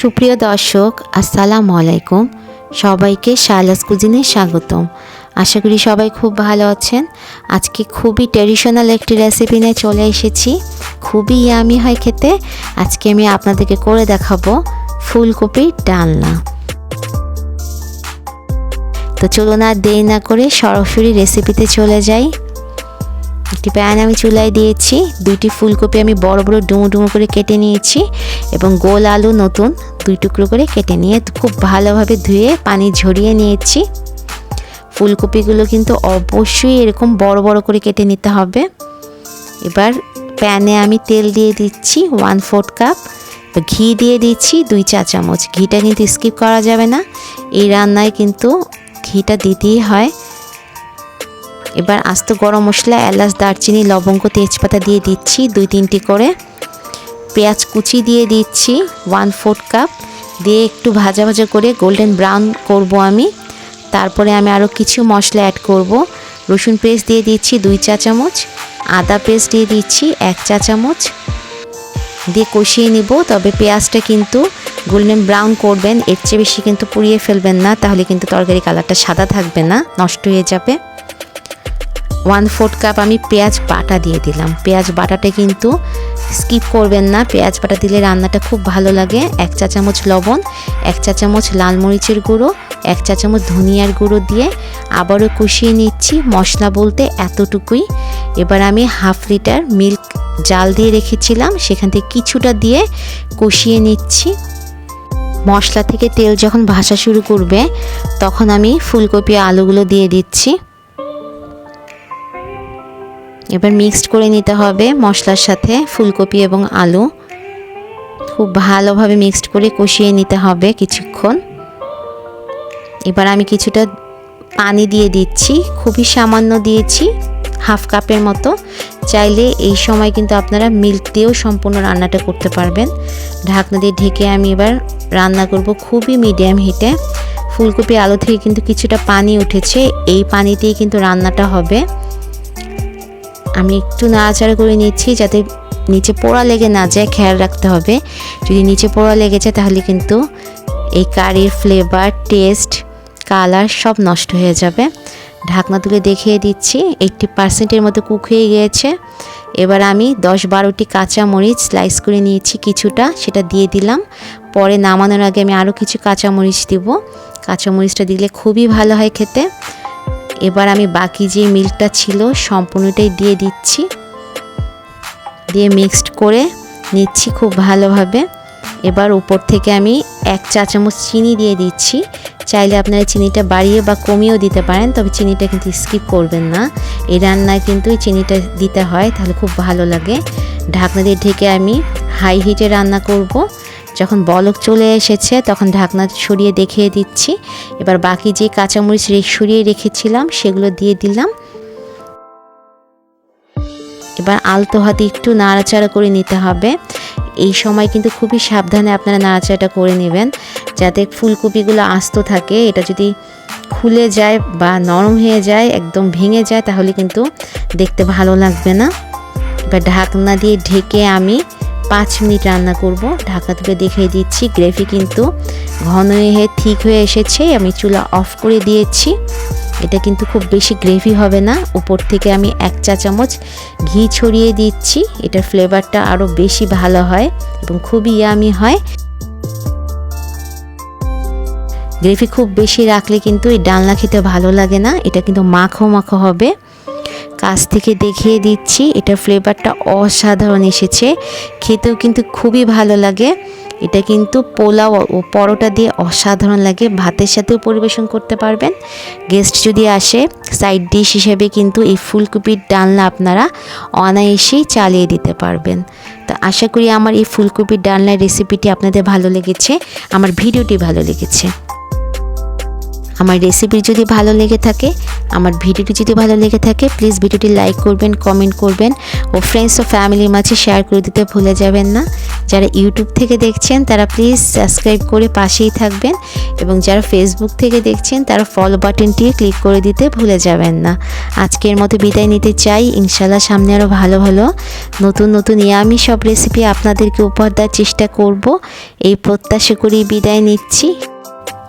সুপ্রিয় দর্শক, আসসালামু আলাইকুম। সবাইকে শালাস কুজিনে স্বাগতম। আশা করি সবাই খুব ভালো আছেন। আজকে খুবই ট্রেডিশনাল একটি রেসিপি নিয়ে চলে এসেছি। খুবই ইয়ামি হয় খেতে। আজকে আমি আপনাদেরকে করে দেখাবো ফুলকপির ডালনা। তো চলুন আর দেরি না করে সরাসরি রেসিপিতে চলে যাই। একটি প্যান আমি চুলায় দিয়েছি, দুইটি ফুলকপি আমি বড় বড় ডুমো ডুমো করে কেটে নিয়েছি এবং গোল আলু নতুন দুই টুকরো করে কেটে নিয়ে খুব ভালোভাবে ধুয়ে পানি ঝরিয়ে নিয়েছি। ফুলকপিগুলো কিন্তু অবশ্যই এরকম বড় বড় করে কেটে নিতে হবে। এবার প্যানে আমি তেল দিয়ে দিচ্ছি ওয়ান ফোর্থ কাপ ঘি দিয়ে দিচ্ছি দুই চা চামচ। ঘিটা কিন্তু স্কিপ করা যাবে না, এই রান্নায় কিন্তু ঘিটা দিতেই হয়। এবার আস্ত গরম মশলা, এলাচ, দারচিনি, লবঙ্গ, তেজপাতা দিয়ে দিচ্ছি দুই তিনটি করে। পেঁয়াজ কুচি দিয়ে দিচ্ছি ওয়ান ফোর্থ কাপ দিয়ে একটু ভাজা ভাজা করে গোল্ডেন ব্রাউন করব আমি। তারপরে আমি আরও কিছু মশলা অ্যাড করব। রসুন পেস্ট দিয়ে দিচ্ছি দুই চা চামচ। আদা পেস্ট দিয়ে দিচ্ছি এক চা চামচ। দিয়ে কষিয়ে নিব, তবে পেঁয়াজটা কিন্তু গোল্ডেন ব্রাউন করবেন, এর চেয়ে বেশি কিন্তু পুড়িয়ে ফেলবেন না, তাহলে কিন্তু তরকারি কালারটা সাদা থাকবে না, নষ্ট হয়ে যাবে। ওয়ান ফোর্থ কাপ আমি পেঁয়াজ বাটা দিয়ে দিলাম। পেঁয়াজ বাটাটা কিন্তু স্কিপ করবেন না। পেঁয়াজ বাটা দিলে রান্নাটা খুব ভালো লাগে। এক চা চামচ লবণ, এক চা চামচ লাল মরিচের গুঁড়ো, এক চা চামচ ধনিয়ার গুঁড়ো দিয়ে আবারও কষিয়ে নিচ্ছি মশলা বলতে এতটুকুই। এবার আমি হাফ লিটার মিল্ক জাল দিয়ে রেখেছিলাম। সেখান থেকে কিছুটা দিয়ে কষিয়ে নিচ্ছি। মশলা থেকে তেল যখন ভাসা শুরু করবে, তখন আমি ফুলকপি আলুগুলো দিয়ে দিচ্ছি। এবার মিক্সড করে নিতে হবে মশলার সাথে ফুলকপি এবং আলু। খুব ভালোভাবে মিক্সড করে কষিয়ে নিতে হবে কিছুক্ষণ। এবার আমি কিছুটা পানি দিয়ে দিচ্ছি, খুবই সামান্য দিয়েছি, হাফ কাপের মতো। চাইলে এই সময় কিন্তু আপনারা মিল্ক দিয়েও সম্পূর্ণ রান্নাটা করতে পারবেন। ঢাকনা দিয়ে ঢেকে আমি এবার রান্না করব খুবই মিডিয়াম হিটে ফুলকপি, আলু থেকে কিন্তু কিছুটা পানি উঠেছে, এই পানিতেই কিন্তু রান্নাটা হবে। আমি একটু নাড়াচাড়া করে নিচ্ছি যাতে নিচে পোড়া লেগে না যায়, খেয়াল রাখতে হবে। যদি নিচে পোড়া লেগে যায় তাহলে কিন্তু এই কারির ফ্লেভার টেস্ট কালার সব নষ্ট হয়ে যাবে। ঢাকনা তুলে দেখিয়ে দিচ্ছি এইটটি পার্সেন্টের মতো কুক হয়ে গিয়েছে। এবার আমি দশ বারোটি কাঁচা মরিচ স্লাইস করে নিয়েছি কিছুটা, সেটা দিয়ে দিলাম। পরে নামানোর আগে আমি আরও কিছু কাঁচামরিচ দিব। কাঁচা মরিচটা দিলে খুবই ভালো হয় খেতে। এবার আমি বাকি যে মিল্কটা ছিল সম্পূর্ণটাই দিয়ে দিচ্ছি। দিয়ে মিক্সড করে নিচ্ছি খুব ভালোভাবে। এবার উপর থেকে আমি এক চা চামচ চিনি দিয়ে দিচ্ছি। চাইলে আপনারা চিনিটা বাড়িয়ে বা কমিয়েও দিতে পারেন, তবে চিনিটা কিন্তু স্কিপ করবেন না। এই রান্নায় কিন্তু চিনিটা দিতে হয়, তাহলে খুব ভালো লাগে। ঢাকনা দিয়ে ঢেকে আমি হাই হিটে রান্না করব। যখন বলক চলে এসেছে, তখন ঢাকনা সরিয়ে দেখিয়ে দিচ্ছি। এবার বাকি যে কাঁচামরিচ সরিয়ে রেখেছিলাম, সেগুলো দিয়ে দিলাম। এবার আলতো হাতে একটু নাড়াচাড়া করে নিতে হবে। এই সময় কিন্তু খুবই সাবধানে আপনারা নাড়াচাড়াটা করে নেবেন। যাতে ফুলকপিগুলো আস্ত থাকে, এটা যদি খুলে যায় বা নরম হয়ে যায়, একদম ভেঙে যায়, তাহলে কিন্তু দেখতে ভালো লাগবে না। এবার ঢাকনা দিয়ে ঢেকে আমি পাঁচ মিনিট রান্না করব। ঢাকা তুলে দেখিয়ে দিচ্ছি গ্রেভি কিন্তু ঘন হয়ে ঠিক হয়ে এসেছে। আমি চুলা অফ করে দিয়েছি। এটা কিন্তু খুব বেশি গ্রেভি হবে না। উপর থেকে আমি এক চা চামচ ঘি ছড়িয়ে দিচ্ছি। এটার ফ্লেভারটা আরও বেশি ভালো হয় এবং খুবই ইয়ামি হয়। গ্রেভি খুব বেশি রাখলে কিন্তু এই ডালনা খেতে ভালো লাগে না। এটা কিন্তু মাখো মাখো হবে। কাছ থেকে দেখিয়ে দিচ্ছি। এটার ফ্লেভারটা অসাধারণ এসেছে। খেতেও কিন্তু খুবই ভালো লাগে। এটা কিন্তু পোলাও ও পরোটা দিয়ে অসাধারণ লাগে। ভাতের সাথেও পরিবেশন করতে পারবেন। গেস্ট যদি আসে সাইড ডিশ হিসেবে কিন্তু এই ফুলকপির ডালনা আপনারা অনায়াসেই চালিয়ে দিতে পারবেন। তো আশা করি আমার এই ফুলকপির ডালনার রেসিপিটি আপনাদের ভালো লেগেছে। আমার ভিডিওটি ভালো লেগেছে। আমার রেসিপি যদি ভালো লেগে থাকে, আমার ভিডিওটি যদি ভালো লেগে থাকে প্লিজ ভিডিওটি লাইক করবেন কমেন্ট করবেন ও ফ্রেন্ডস ও ফ্যামিলির মাঝে শেয়ার করে দিতে ভুলে যাবেন না। যারা ইউটিউব থেকে দেখছেন, তারা প্লিজ সাবস্ক্রাইব করে পাশেই থাকবেন এবং যারা ফেসবুক থেকে দেখছেন, তারা ফলো বাটনটি ক্লিক করে দিতে ভুলে যাবেন না। আজকের মতো বিদায় নিতে চাই। ইনশাল্লাহ সামনে আরও ভালো ভালো, নতুন নতুন ইয়ামি সব রেসিপি আপনাদেরকে উপহার দেওয়ার চেষ্টা করব। এই প্রত্যাশা করেই বিদায় নিচ্ছি।